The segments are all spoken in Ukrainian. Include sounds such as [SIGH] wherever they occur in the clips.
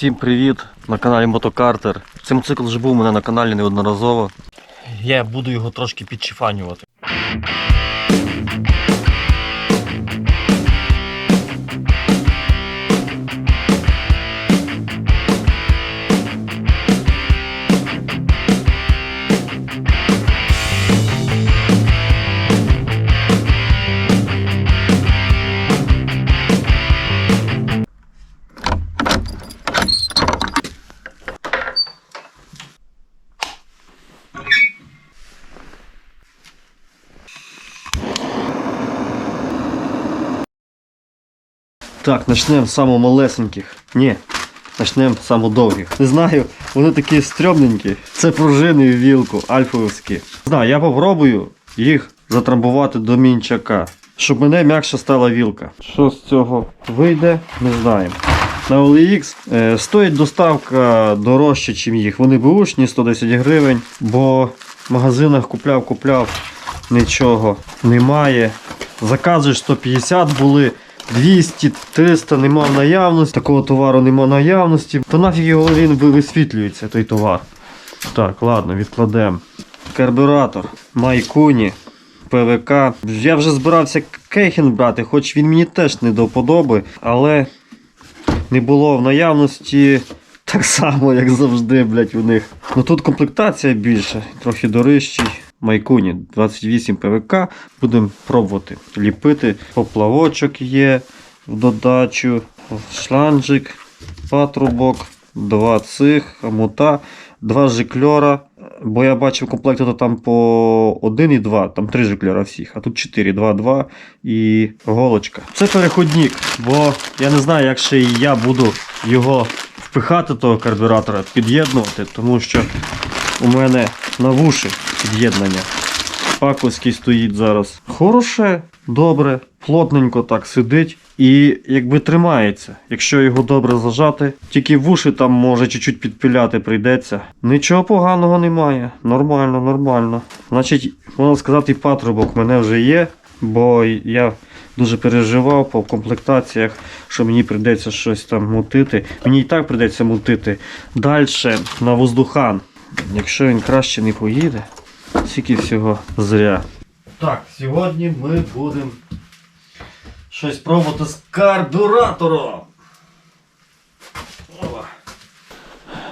Всім привіт! На каналі Мотокартер. Цей мотоцикл вже був у мене на каналі неодноразово. Я буду його трошки підчифанювати. Так, почнемо з самого малесеньких. Ні, почнемо з самого довгих. Не знаю, вони такі стрьомненькі. Це пружини і вілку, альфовські. Не Знаю, я попробую їх затрамбувати до мінчака, щоб мене м'якше стала вілка. Що з цього вийде, не знаємо. На OLX е, стоїть доставка дорожче, ніж їх. Вони бушні 110 гривень, бо в магазинах купляв, купляв, нічого немає. Заказуєш 150 були. 200, 300 нема наявності, такого товару нема наявності, то нафіг його він висвітлюється, той товар. Так, ладно, відкладемо. Карбюратор, Майкуні, ПВК. Я вже збирався Кейхен брати, хоч він мені теж не до вподоби, але не було в наявності так [LAUGHS] само, як завжди, блять, у них. Ну тут комплектація більша, трохи дорожчий. Майкуні 28 ПВК. Будемо пробувати ліпити. Поплавочок є в додачу, шланжик, патрубок, два цих, амута, два жикльора. Бо я бачив комплекти то там по 1 і 2, там 3 жикльора всіх, а тут 4, 2, 2 і голочка. Це переходник, бо я не знаю, як ще я буду його впихати, того карбюратора, під'єднувати, тому що у мене на вуші під'єднання. Паковський стоїть зараз. Хороше, добре, плотненько так сидить і якби тримається. Якщо його добре зажати, тільки вуші там може чуть-чуть підпиляти прийдеться. Нічого поганого немає. Нормально, нормально. Значить, можна сказати, патрубок мене вже є, бо я дуже переживав по комплектаціях, що мені прийдеться щось там мутити. Мені і так прийдеться мутити. Далі на воздухан. Якщо він краще не поїде, скільки всього зря. Так, сьогодні ми будемо щось пробувати з карбюратором.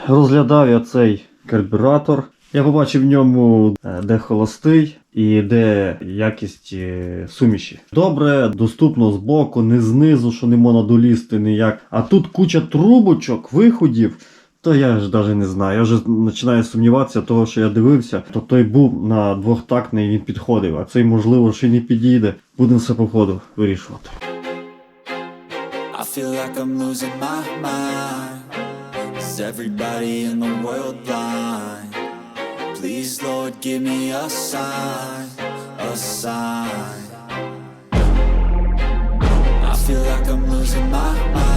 Розглядав я цей карбюратор. Я побачив в ньому е, де холостий і де якість суміші. Добре, доступно збоку, не знизу, що не можна долізти ніяк. А тут куча трубочок, виходів. То я ж навіть не знаю. Я вже починаю сумніватися, того, що я дивився, то той був на двохтактний, він підходив, а цей, можливо, ще й не підійде. Будемо все по ходу вирішувати. I feel like I'm losing my mind. Is everybody in the world blind? Please, Lord, give me a sign, a sign. I feel like I'm losing my mind.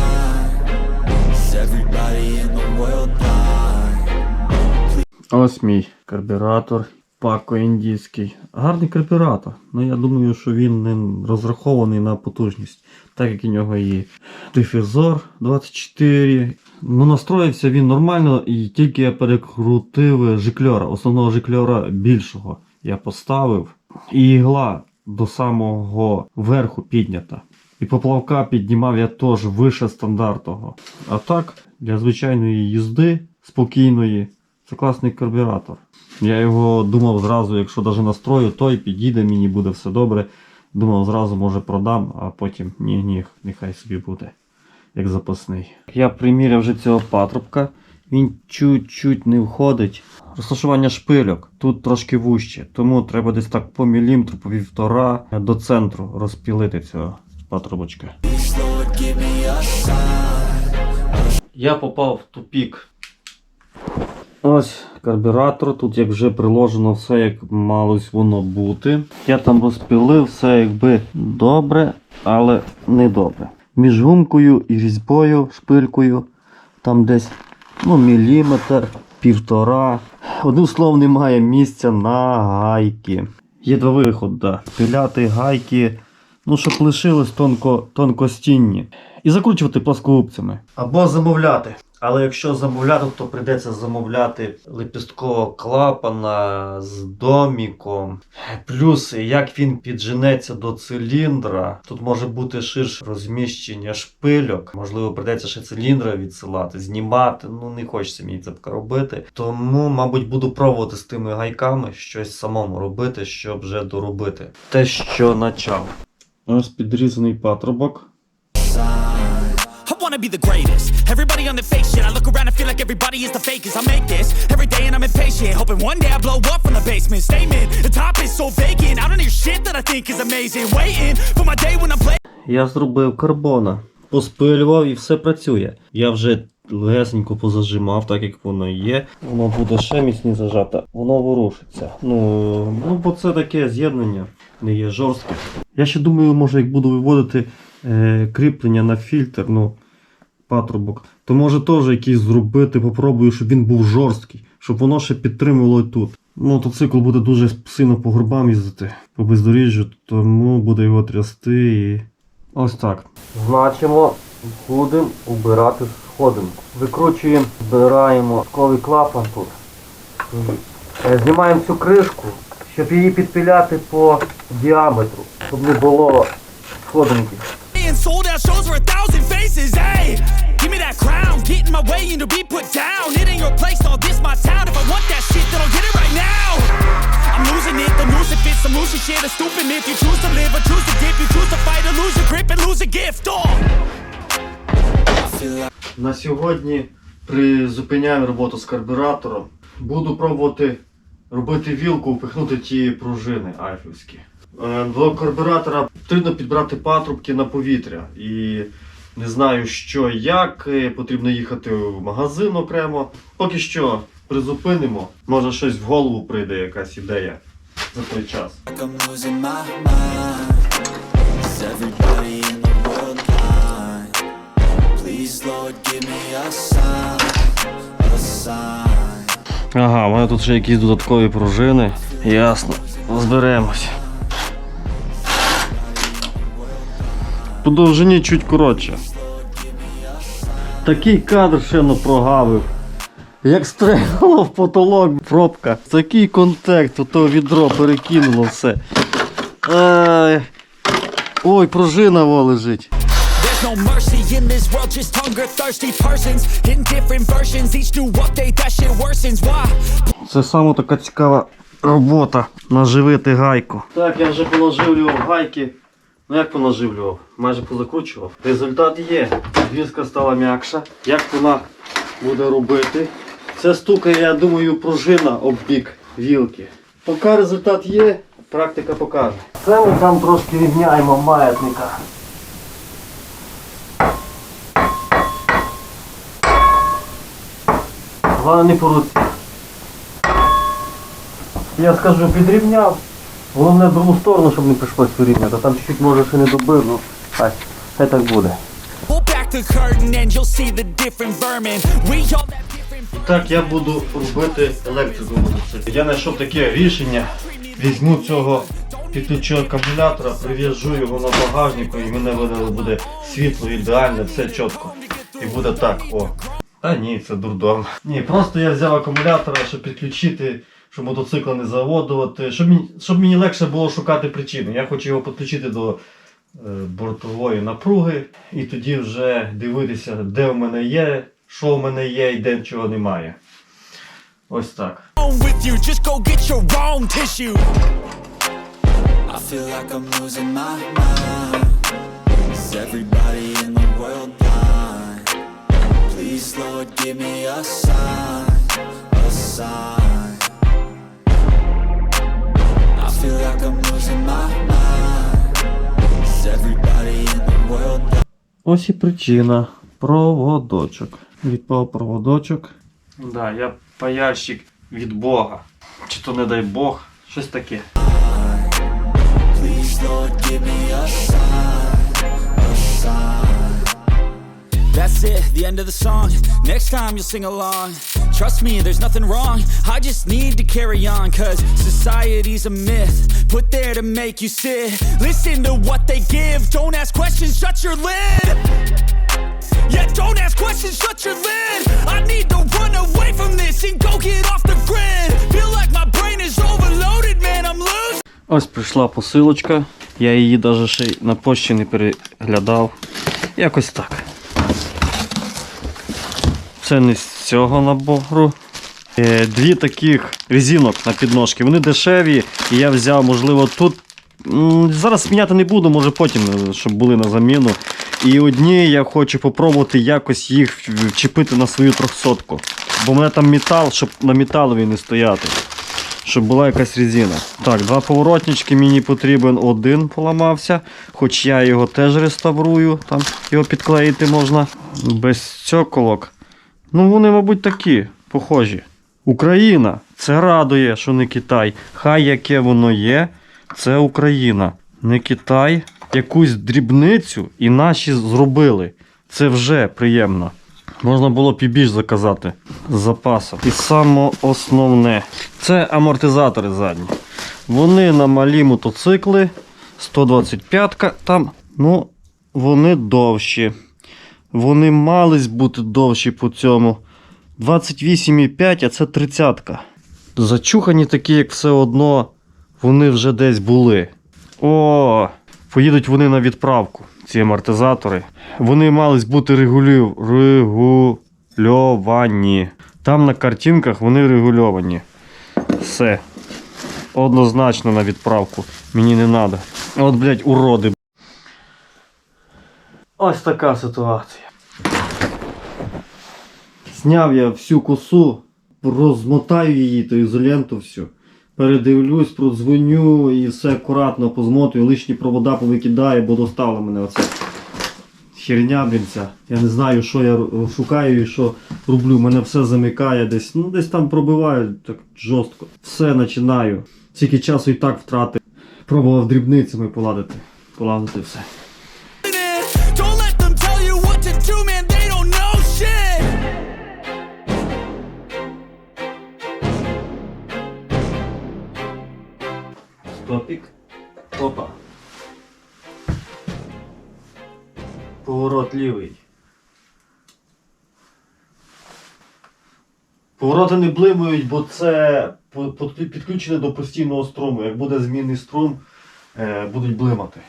Ось мій карбюратор. Пако індійський. Гарний карбюратор. Ну я думаю, що він не розрахований на потужність. Так як у нього є дифізор 24. Ну, настроївся він нормально, і тільки я перекрутив жикльора, основного жикльора більшого я поставив. І ігла до самого верху піднята. І поплавка піднімав я теж вище стандартного. А так, для звичайної їзди спокійної, це класний карбюратор. Я його думав зразу, якщо навіть настрою, той підійде, мені буде все добре. Думав, зразу може продам, а потім ні, ні, нехай собі буде, як запасний. Я приміряв вже цього патрубка. Він чуть-чуть не входить. Розташування шпильок тут трошки вужче, тому треба десь так по міліметру, по півтора до центру розпілити цього sign. Я попав в тупік. Ось карбюратор. Тут як вже приложено все, як малось воно бути. Я там розпілив все якби добре, але не добре. Між гумкою і різьбою, шпилькою, там десь ну, міліметр, півтора. Одним словом, немає місця на гайки. Є два виходи. Пиляти гайки, ну щоб лишилось тонко, тонкостінні. І закручувати плоскогубцями. Або замовляти. Але якщо замовляти, то прийдеться замовляти лепісткового клапана з доміком. Плюс, як він підженеться до циліндра, тут може бути ширше розміщення шпильок. Можливо, прийдеться ще циліндра відсилати, знімати. Ну не хочеться мені це робити. Тому, мабуть, буду пробувати з тими гайками щось самому робити, щоб вже доробити. Те, що почав. Ось підрізаний патрубок. I wanna be the greatest. Everybody on the fake shit. I look around and feel like everybody is the fakest. I make this every day and I'm impatient. Hoping one day I blow up from the basement. Statement, the top is so vacant. I don't hear shit that I think is amazing. Waiting for my day when I'm playing. Я зробив карбона, поспилював і все працює. Я вже легесенько позажимав, так як воно є. Воно буде ще міцніше зажато, воно ворушиться. Ну, ну бо це таке з'єднання, не є жорстке. Я ще думаю, може, як буду виводити е, кріплення на фільтр, ну, патрубок, то може теж якийсь зробити, попробую, щоб він був жорсткий, щоб воно ще підтримувало тут. Мотоцикл буде дуже сильно по горбам їздити, по бездоріжжю, тому буде його трясти і. Ось так. Значимо, будемо убирати сходинку. Викручуємо, збираємо сковий клапан тут. Е, Знімаємо цю кришку, щоб її підпиляти по діаметру, щоб не було сходинки. And sold out shows for a thousand faces. Hey, give me that crown. Get in my way and to be put down. It ain't your place, no, this my town. If I want that shit, then I'll get it right now. I'm losing it, the noose it fits, some losing shit, a stupid if you choose to live or choose to dip, you choose to fight or lose your grip and lose a gift. Oh. I feel like На сьогодні призупиняємо роботу з карбюратором. Буду пробувати робити вілку, впихнути ті пружини альфівські. Е, До карбюратора потрібно підбрати патрубки на повітря. І не знаю, що і як. е, Потрібно їхати в магазин окремо. Поки що призупинимо. Може щось в голову прийде, якась ідея за той час. Please, Lord, give me a sign, a sign. Ага, у мене тут ще якісь додаткові пружини. Ясно. Розберемось. По довжині чуть коротше. Такий кадр ще не прогавив. Як стрельнуло в потолок пробка. Такий контакт, ото відро перекинуло все. Ой, пружина во лежить. There's no mercy in this world, just hunger thirsty persons in different versions. Each new update, that shit worsens. Why? Це саме така цікава робота. Наживити гайку. Так, я вже понаживлював гайки. Ну як понаживлював? Майже позакручував. Результат є. Зв'язка стала м'якша. Як вона буде робити? Це стукає, я думаю, пружина об бік вілки. Поки результат є, практика покаже. Це ми там трошки рівняємо маятника. Головне не по руці. Я скажу, підрівняв. Головне в другу сторону, щоб не прийшлось вирівняти. Там чуть-чуть може ще не добив, ну хай, хай так буде. Different. Так, я буду робити електрику. Я знайшов таке рішення. Візьму цього підключу акумулятора, прив'яжу його на багажнику і мене буде, буде світло ідеальне, все чітко. І буде так, о. Та ні, це дурдом. Ні, просто я взяв акумулятора, щоб підключити, щоб мотоцикл не заводувати, щоб мені, щоб мені легше було шукати причини. Я хочу його підключити до е, бортової напруги і тоді вже дивитися, де в мене є, що в мене є і де чого немає. Ось так. Everybody Please, Lord, give me a sign, a sign. I feel like I'm losing my mind. Is everybody in the world blind? Ось і причина. Проводочок. Відпав проводочок. Да, я паяльщик від Бога. Чи то не дай Бог, щось таке. Please, Lord, give me That's it, the end of the song. Next time you'll sing along. Trust me, there's nothing wrong. I just need to carry on, cause society's a myth. Put there to make you sit. Listen to what they give. Don't ask questions, shut your lid. Yeah, don't ask questions, shut your lid. I need to run away from this and go get off the grid. Feel like my brain is overloaded, man. I'm losing. Ось прийшла посилочка. Я її навіть ще на пошті не переглядав. Якось так. Це не з цього набору. Е, Дві таких резинок на підножки. Вони дешеві. І я взяв, можливо, тут. Зараз міняти не буду, може потім, е, щоб були на заміну. І одні я хочу попробувати якось їх вчепити на свою трьохсотку. Бо в мене там метал, щоб на металові не стояти щоб була якась резина. Так, два поворотнички мені потрібен один поламався, хоч я його теж реставрую, там його підклеїти можна. Без цьоколок. Ну вони, мабуть, такі, похожі. Україна. Це радує, що не Китай. Хай яке воно є, це Україна. Не Китай. Якусь дрібницю і наші зробили. Це вже приємно. Можна було б і більш заказати з запасом. І саме основне це амортизатори задні. Вони на малі мотоцикли 125 там, ну, вони довші. Вони мались бути довші по цьому. 28,5, а це 30. Зачухані такі, як все одно, вони вже десь були. О, поїдуть вони на відправку, ці амортизатори. Вони мались бути регулю... регульовані. Там на картинках вони регульовані. Все. Однозначно на відправку. Мені не треба. От, блядь, уроди. Ось така ситуація. Зняв я всю косу, розмотаю її, то ізоленту всю. Передивлюсь, продзвоню і все акуратно позмотую, лишні провода повикидаю, бо достала мене оце. Херня, блін, ця. Я не знаю, що я шукаю і що роблю. Мене все замикає десь. Ну десь там пробиваю так жорстко. Все починаю. Скільки часу і так втратив. Пробував дрібницями поладити. Поладити все. Стопік. Опа. Поворот лівий. Повороти не блимають, бо це підключене до постійного струму. Як буде змінний струм, е, будуть блимати.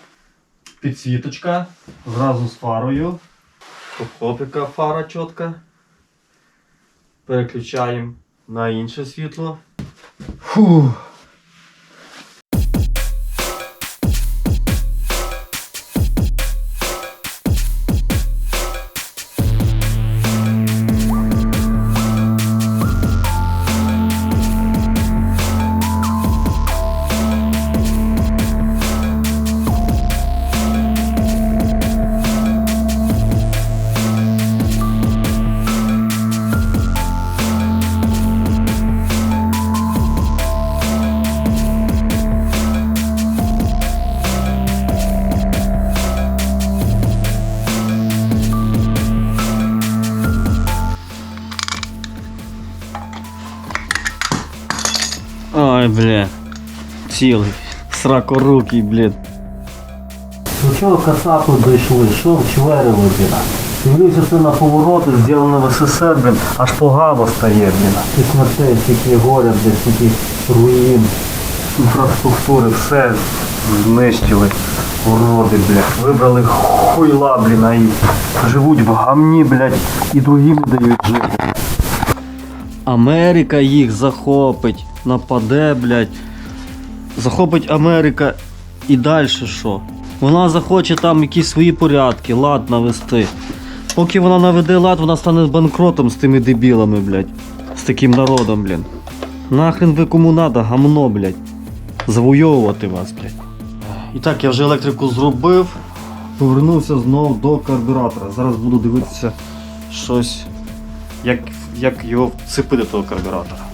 Підсвіточка зразу з фарою. Хопика фара чітка. Переключаємо на інше світло. Фух. Ой, бля. Цілий. Сракорукий, блін. До чого касапу дійшли, що вчверили, блін. Дивлюся це на повороти, Зроблено в СССР, блін, аж погано стає, блін. ти смотри, скільки горя, десь такі руїн. Інфраструктури, все знищили. Уроди, блядь. Вибрали хуйла, блін, а і живуть в гамні, блядь, і другим дають жити. Америка їх захопить, нападе, блядь. Захопить Америка і далі що? Вона захоче там якісь свої порядки, лад навести. Поки вона наведе лад, вона стане банкротом з тими дебілами, блядь. З таким народом, блін. Нахрен ви кому надо, гамно, блядь. Завойовувати вас, блядь. І так, я вже електрику зробив. Повернувся знову до карбюратора. Зараз буду дивитися щось, як, як його вцепити до того карбюратора.